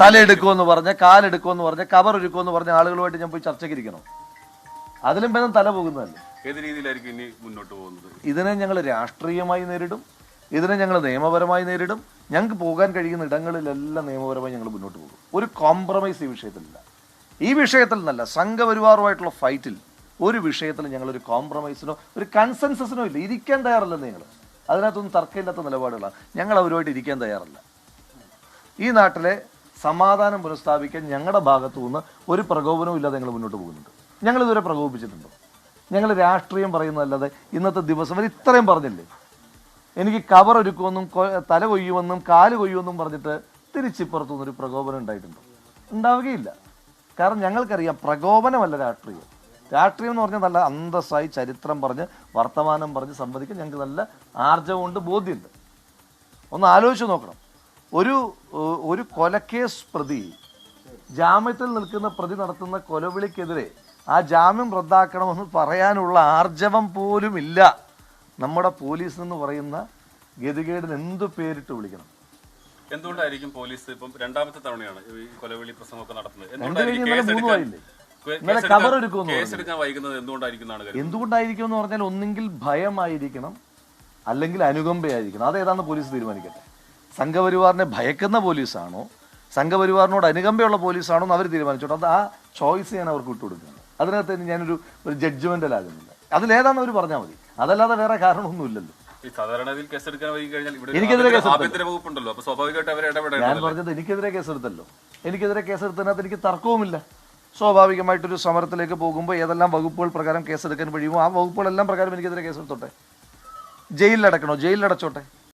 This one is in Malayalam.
തലയെടുക്കുമെന്ന് പറഞ്ഞ കാലെടുക്കുമെന്ന് പറഞ്ഞ കവർ ഒരുക്കുമെന്ന് പറഞ്ഞ ആളുകളുമായിട്ട് ഞാൻ പോയി ചർച്ചയ്ക്ക് ഇരിക്കണം? അതിലും ഭേദം തല പോകുന്നതല്ലേ. ഏത് രീതിയിലായിരിക്കും ഇനി മുന്നോട്ട് പോകുന്നത്? ഇതിനെ ഞങ്ങൾ രാഷ്ട്രീയമായി നേരിടും ഇതിനെ ഞങ്ങൾ നിയമപരമായി നേരിടും. ഞങ്ങൾക്ക് പോകാൻ കഴിയുന്ന ഇടങ്ങളിലെല്ലാം നിയമപരമായി ഞങ്ങൾ മുന്നോട്ട് പോകും. ഒരു കോംപ്രമൈസ് ഈ വിഷയത്തിലില്ല. ഈ വിഷയത്തിൽ നിന്നല്ല സംഘപരിവാറുമായിട്ടുള്ള ഫൈറ്റിൽ ഒരു വിഷയത്തിൽ ഞങ്ങളൊരു കോംപ്രമൈസിനോ ഒരു കൺസെൻസസിനോ ഇല്ല. ഇരിക്കാൻ തയ്യാറല്ല നിങ്ങൾ അതിനകത്തൊന്നും തർക്കമില്ലാത്ത നിലപാടുകളാണ് ഞങ്ങൾ അവരുമായിട്ട് ഇരിക്കാൻ തയ്യാറല്ല. ഈ നാട്ടിലെ സമാധാനം പുനഃസ്ഥാപിക്കാൻ ഞങ്ങളുടെ ഭാഗത്തു നിന്ന് ഒരു പ്രകോപനവും ഇല്ലാതെ ഞങ്ങൾ മുന്നോട്ട് പോകുന്നുണ്ട്. ഞങ്ങൾ ഇതുവരെ പ്രകോപിപ്പിച്ചിട്ടുണ്ടോ. ഞങ്ങൾ രാഷ്ട്രീയം പറയുന്നതല്ലാതെ ഇന്നത്തെ ദിവസം വരെ ഇത്രയും പറഞ്ഞില്ലേ? എനിക്ക് കവർ ഒരുക്കുമെന്നും തല കൊയ്യുമെന്നും കാൽ കൊയ്യുമെന്നും പറഞ്ഞിട്ട് തിരിച്ചിപ്പുറത്തു നിന്നൊരു പ്രകോപനം ഉണ്ടായിട്ടുണ്ടോ. ഉണ്ടാവുകയില്ല. കാരണം ഞങ്ങൾക്കറിയാം പ്രകോപനമല്ല രാഷ്ട്രീയം. രാഷ്ട്രീയം എന്ന് പറഞ്ഞാൽ നല്ല അന്തസ്സായി ചരിത്രം പറഞ്ഞ് വർത്തമാനം പറഞ്ഞ് സംവദിക്കാൻ ഞങ്ങൾക്ക് നല്ല ആർജവമുണ്ട് ബോധ്യമുണ്ട്. ഒന്ന് ആലോചിച്ച് നോക്കണം. ഒരു ഒരു കൊലക്കേസ് പ്രതി ജാമ്യത്തിൽ നിൽക്കുന്ന പ്രതി നടത്തുന്ന കൊലവിളിക്കെതിരെ ആ ജാമ്യം റദ്ദാക്കണമെന്ന് പറയാനുള്ള ആർജവം പോലും ഇല്ല നമ്മുടെ പോലീസ് എന്ന് പറയുന്ന ഗതികേടിന് എന്ത് പേരിട്ട് വിളിക്കണം? എന്തുകൊണ്ടായിരിക്കും പോലീസ് ഇപ്പം രണ്ടാമത്തെ തവണയാണ് ഈ കൊലവിളി പ്രസംഗമൊക്കെ നടത്തുന്നത്? എന്തുകൊണ്ടായിരിക്കും എന്ന് പറഞ്ഞാൽ ഒന്നെങ്കിൽ ഭയമായിരിക്കണം അല്ലെങ്കിൽ അനുകമ്പയായിരിക്കണം. അതേതാണെന്ന് പോലീസ് തീരുമാനിക്കട്ടെ? സംഘപരിവാറിനെ ഭയക്കുന്ന പോലീസാണോ? സംഘപരിവാറിനോട് അനുകമ്പയുള്ള പോലീസാണോ എന്ന് അവർ തീരുമാനിച്ചോട്ടെ അത് ആ ചോയ്സ് ഞാൻ അവർക്ക് വിട്ടുകൊടുക്കുകയാണ് അതിനകത്ത് തന്നെ ഞാനൊരു ഒരു ജഡ്ജ്മെന്റലാകുന്നില്ല അതിലേതാണെന്ന് അവർ പറഞ്ഞാൽ മതി. അതല്ലാതെ വേറെ കാരണമൊന്നുമില്ലല്ലോ. എനിക്കെതിരെ ഞാൻ പറഞ്ഞത് എനിക്കെതിരെ കേസെടുത്തല്ലോ. എനിക്കെതിരെ കേസെടുത്തതിനകത്ത് എനിക്ക് തർക്കവുമില്ല. സ്വാഭാവികമായിട്ടൊരു സമരത്തിലേക്ക് പോകുമ്പോൾ ഏതെല്ലാം വകുപ്പുകൾ പ്രകാരം കേസെടുക്കാൻ കഴിയുമോ ആ വകുപ്പുകളെല്ലാം പ്രകാരം എനിക്കെതിരെ കേസെടുത്തോട്ടെ. ജയിലിലടക്കണോ? ജയിലിലടച്ചോട്ടെ?